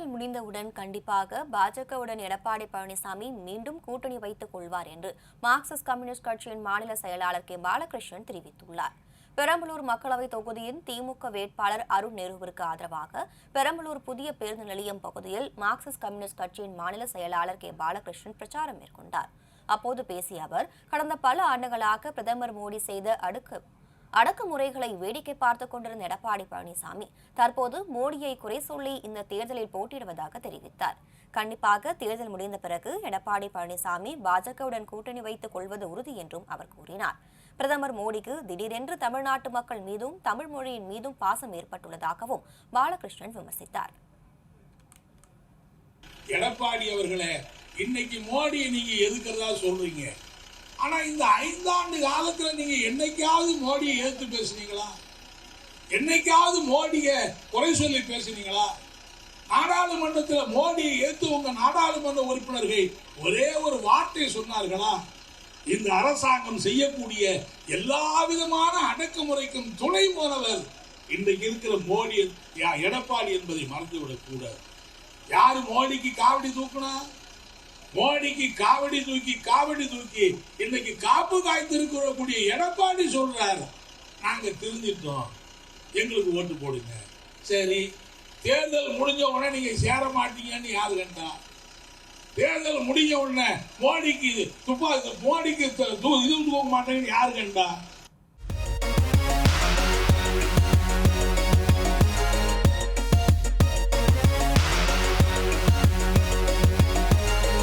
தேர்தல் முடிந்தவுடன் கண்டிப்பாக பாஜகவுடன் எடப்பாடி பழனிசாமி மீண்டும் கூட்டணி வைத்துக் கொள்வார் என்று மார்க்சிஸ்ட் கம்யூனிஸ்ட் கட்சியின் மாநில செயலாளர் கே. பாலகிருஷ்ணன் தெரிவித்துள்ளார். பெரம்பலூர் மக்களவை தொகுதியின் திமுக வேட்பாளர் அருண் நேருவிற்கு ஆதரவாக பெரம்பலூர் புதிய பேருந்து நிலையம் பகுதியில் மார்க்சிஸ்ட் கம்யூனிஸ்ட் கட்சியின் மாநில செயலாளர் கே. பாலகிருஷ்ணன் பிரச்சாரம் மேற்கொண்டார். அப்போது பேசிய அவர் கடந்த பல ஆண்டுகளாக பிரதமர் மோடி செய்த அடுக்கு அடக்குமுறைகளை வேடிக்கை பார்த்து கொண்டிருந்த எடப்பாடி பழனிசாமி தற்போது மோடியை குறை சொல்லி இந்த தேர்தலில் போட்டியிடுவதாக தெரிவித்தார். கண்டிப்பாக தேர்தல் முடிந்த பிறகு எடப்பாடி பழனிசாமி பாஜகவுடன் கூட்டணி வைத்துக் கொள்வது உறுதி என்றும் அவர் கூறினார். பிரதமர் மோடிக்கு திடீரென்று தமிழ்நாட்டு மக்கள் மீதும் தமிழ் மொழியின் மீதும் பாசம் ஏற்பட்டுள்ளதாகவும் பாலகிருஷ்ணன் விமர்சித்தார். எடப்பாடி அவர்களே இன்னைக்கு மோடியை நீங்க எதுக்கிறதா சொல்றீங்க? ஆனா இந்த ஐந்தாண்டு காலத்துல நீங்க என்னைக்காவது மோடியை ஏற்று பேசுனீங்களா? என்னைக்காவது மோடிய குறை சொல்லி பேசுனீங்களா? நாடாளுமன்றத்தில் மோடியை ஏற்று உங்க நாடாளுமன்ற உறுப்பினர்கள் ஒரே ஒரு வார்த்தை சொன்னார்களா? இந்த அரசாங்கம் செய்யக்கூடிய எல்லா விதமான அடக்குமுறைக்கும் துணை போனவர் இன்றைக்கு இருக்கிற மோடி எடப்பாடி என்பதை மறந்துவிடக் கூடாது யாரு மோடிக்கு காவடி தூக்குனா? மோடிக்கு காவடி தூக்கி காவடி தூக்கி இன்னைக்கு காப்பு காய்த்திருக்கக்கூடிய எடப்பாடி சொல்றாரு. நாங்க திருந்திட்டோம் எங்களுக்கு ஓட்டு போடுங்க. சரி தேர்தல் முடிஞ்ச உடனே நீங்க சேர மாட்டீங்கன்னு யாரு கண்டா? தேர்தல் முடிஞ்ச உடனே மோடிக்கு துப்பாக்கி மோடிக்கு இது தூக்க மாட்டேங்கன்னு யாரு கண்டா?